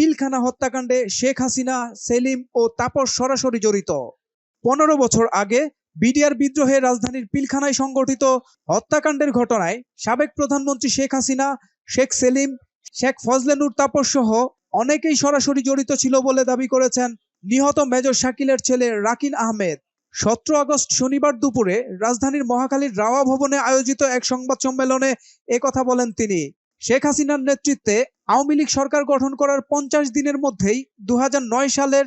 পিলখানা হত্যাকাণ্ডে শেখ হাসিনা, সেলিম ও তাপস সরাসরি জড়িত। পনেরো বছর আগে বিডিআর বিদ্রোহে রাজধানীর পিলখানায় সংগঠিত হত্যাকাণ্ডের ঘটনায় সাবেক প্রধানমন্ত্রী শেখ হাসিনা, শেখ সেলিম, শেখ ফজলেনুর তাপস সহ অনেকেই সরাসরি জড়িত ছিল বলে দাবি করেছেন নিহত মেজর শাকিলের ছেলে রাকিন আহমেদ। সতেরো আগস্ট শনিবার দুপুরে রাজধানীর মহাখালীর রাওয়া ভবনে আয়োজিত এক সংবাদ সম্মেলনে কথা বলেন তিনি। শেখ হাসিনার নেতৃত্বে আওয়ামী লীগ সরকার গঠন করার পঞ্চাশ দিনের মধ্যেই দুই হাজার নয় সালের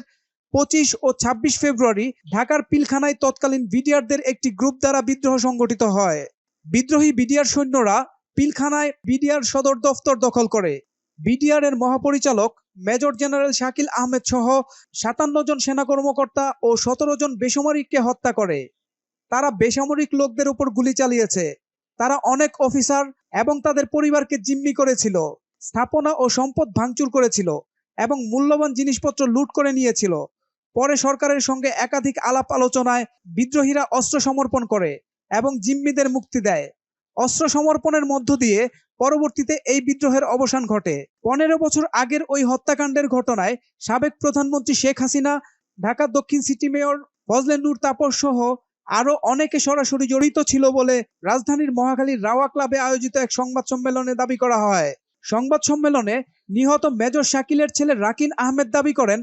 পঁচিশ ও ছাব্বিশ ফেব্রুয়ারি ঢাকার পিলখানায় তৎকালীন বিডিআরদের একটি গ্রুপ দ্বারা বিদ্রোহ সংগঠিত হয়। বিদ্রোহী বিডিআর সৈন্যরা পিলখানায় বিডিআর সদর দফতর দখল করে। বিডিআর এর মহাপরিচালক মেজর জেনারেল শাকিল আহমেদ সহ সাতান্ন জন সেনা কর্মকর্তা ও সতেরো জন বেসামরিককে হত্যা করে। তারা বেসামরিক লোকদের উপর গুলি চালিয়েছে। তারা অনেক অফিসার এবং তাদের পরিবারকে জিম্মি করেছিল, স্থাপনা ও সম্পদ ভাঙচুর করেছিল এবং মূল্যবান জিনিসপত্র লুট করে নিয়েছিল। পরে সরকারের সঙ্গে একাধিক আলাপ আলোচনায় বিদ্রোহীরা অস্ত্র সমর্পণ করে এবং জিম্মিদের মুক্তি দেয়। অস্ত্র সমর্পণের মধ্য দিয়ে পরবর্তীতে এই বিদ্রোহের অবসান ঘটে। পনেরো বছর আগের ওই হত্যাকাণ্ডের ঘটনায় সাবেক প্রধানমন্ত্রী শেখ হাসিনা ঢাকা দক্ষিণ সিটি মেয়র ফজলে নূর তাপস সহ আরও অনেকে সরাসরি জড়িত ছিল বলে রাজধানীর মহাখালীর রাওয়া ক্লাবে আয়োজিত এক সংবাদ সম্মেলনে দাবি করা হয়। সংবাদ সম্মেলনে নিহত মেজর শাকিলের ছেলে রাকিন আহমেদ দাবি করেন,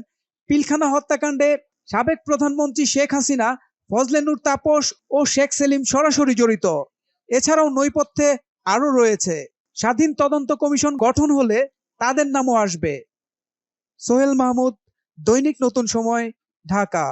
পিলখানা হত্যাকাণ্ডে সাবেক প্রধানমন্ত্রী শেখ হাসিনা ফজলেনুর তাপস ও শেখ সেলিম সরাসরি জড়িত। এছাড়াও নৈপথ্যে আরও রয়েছে। স্বাধীন তদন্ত কমিশন গঠন হলে তাদের নামও আসবে। সোহেল মাহমুদ, দৈনিক নতুন সময়, ঢাকা।